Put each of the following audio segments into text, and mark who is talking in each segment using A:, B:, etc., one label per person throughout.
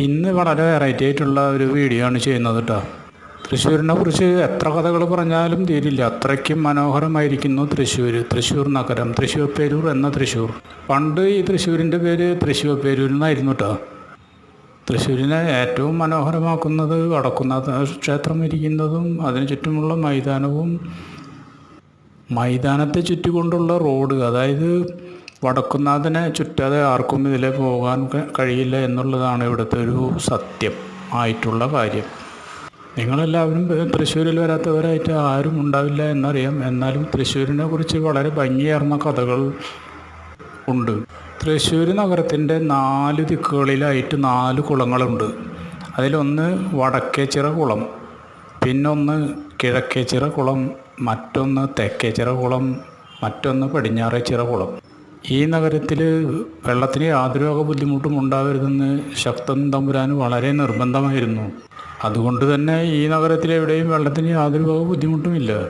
A: ഇന്ന് വളരെ വെറൈറ്റി ആയിട്ടുള്ള ഒരു വീഡിയോ ആണ് ചെയ്യുന്നത് കേട്ടോ തൃശ്ശൂരിനെ കുറിച്ച് എത്ര കഥകൾ പറഞ്ഞാലും തീരില്ല. അത്രയ്ക്കും മനോഹരമായിരിക്കുന്നു തൃശ്ശൂർ തൃശ്ശൂർ നഗരം. തൃശ്ശൂർ പേരൂർ എന്ന തൃശ്ശൂർ. പണ്ട് ഈ തൃശ്ശൂരിന്റെ പേര് തൃശ്ശൂർ പേരൂരിൽ നിന്നായിരുന്നു കേട്ടോ തൃശ്ശൂരിനെ ഏറ്റവും മനോഹരമാക്കുന്നത് വടക്കുന്നാഥ ക്ഷേത്രം ഇരിക്കുന്നതും അതിന് ചുറ്റുമുള്ള മൈതാനവും മൈതാനത്തെ ചുറ്റിക്കൊണ്ടുള്ള റോഡ് അതായത് വടക്കുന്നാഥനെ ചുറ്റാതെ ആർക്കും ഇതിലെ പോകാൻ കഴിയില്ല എന്നുള്ളതാണ് ഇവിടുത്തെ ഒരു സത്യം ആയിട്ടുള്ള കാര്യം. നിങ്ങളെല്ലാവരും തൃശ്ശൂരിൽ വരാത്തവരായിട്ട് ആരും ഉണ്ടാവില്ല എന്നറിയാം. എന്നാലും തൃശ്ശൂരിനെ കുറിച്ച് വളരെ ഭംഗിയാർന്ന കഥകൾ ഉണ്ട്. തൃശ്ശൂർ നഗരത്തിന്റെ നാല് ദിക്കുകളിലായിട്ട് നാല് കുളങ്ങളുണ്ട്. അതിലൊന്ന് വടക്കേച്ചിറ കുളം പിന്നൊന്ന് കിഴക്കേച്ചിറ കുളം മറ്റൊന്ന് തെക്കേച്ചിറ കുളം മറ്റൊന്ന് പടിഞ്ഞാറേച്ചിറ കുളം. ഈ നഗരത്തിൽ വെള്ളത്തിന് യാതൊരു വക ബുദ്ധിമുട്ടും ഉണ്ടാവരുതെന്ന് ശക്തൻ തമ്പുരാൻ വളരെ നിർബന്ധമായിരുന്നു. അതുകൊണ്ട് തന്നെ ഈ നഗരത്തിൽ എവിടെയും വെള്ളത്തിന് യാതൊരു വക ബുദ്ധിമുട്ടുമില്ല.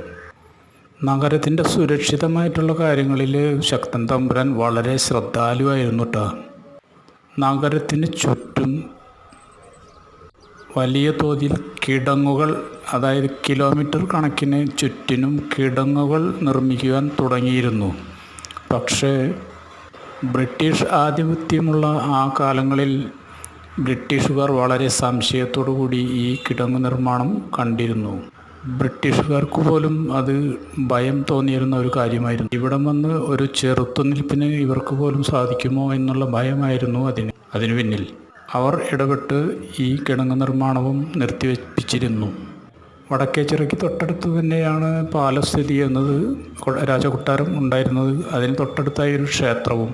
A: നഗരത്തിന്റെ സുരക്ഷിതമായിട്ടുള്ള കാര്യങ്ങളിൽ ശക്തൻ തമ്പുരാൻ വളരെ ശ്രദ്ധാലുവായിരുന്നു കേട്ടോ നഗരത്തിന് ചുറ്റും വലിയ തോതിൽ കിടങ്ങുകൾ അതായത് കിലോമീറ്റർ കണക്കിന് ചുറ്റിനും കിടങ്ങുകൾ നിർമ്മിക്കുവാൻ തുടങ്ങിയിരുന്നു. പക്ഷേ ബ്രിട്ടീഷ് ആധിപത്യമുള്ള ആ കാലങ്ങളിൽ ബ്രിട്ടീഷുകാർ വളരെ കൂടി ഈ കിടങ്ങു നിർമ്മാണം കണ്ടിരുന്നു. ബ്രിട്ടീഷുകാർക്ക് പോലും അത് ഭയം തോന്നിയിരുന്ന ഒരു കാര്യമായിരുന്നു. ഇവിടെ വന്ന് ഒരു ചെറുത്തുനിൽപ്പിന് ഇവർക്ക് പോലും സാധിക്കുമോ എന്നുള്ള ഭയമായിരുന്നു അതിന്. അതിനു പിന്നിൽ അവർ ഇടപെട്ട് ഈ കിടങ്ങ് നിർമ്മാണവും നിർത്തിവെപ്പിച്ചിരുന്നു. വടക്കേച്ചിറയ്ക്ക് തൊട്ടടുത്ത് തന്നെയാണ് പാലസ്ഥിതി സ്ഥിതി ചെയ്യുന്നത്. രാജകൊട്ടാരം ഉണ്ടായിരുന്നത്. അതിന് തൊട്ടടുത്തായി ഒരു ക്ഷേത്രവും.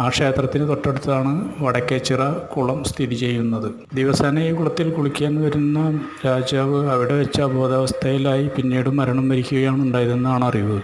A: ആ ക്ഷേത്രത്തിന് തൊട്ടടുത്താണ് വടക്കേച്ചിറ കുളം സ്ഥിതി ചെയ്യുന്നത്. ദിവസേന ഈ കുളത്തിൽ കുളിക്കാൻ വരുന്ന രാജാവ് അവിടെ വെച്ച അബോധാവസ്ഥയിലായി പിന്നീട് മരണം വരിക്കുകയാണ് ഉണ്ടായതെന്നാണ് അറിവ്.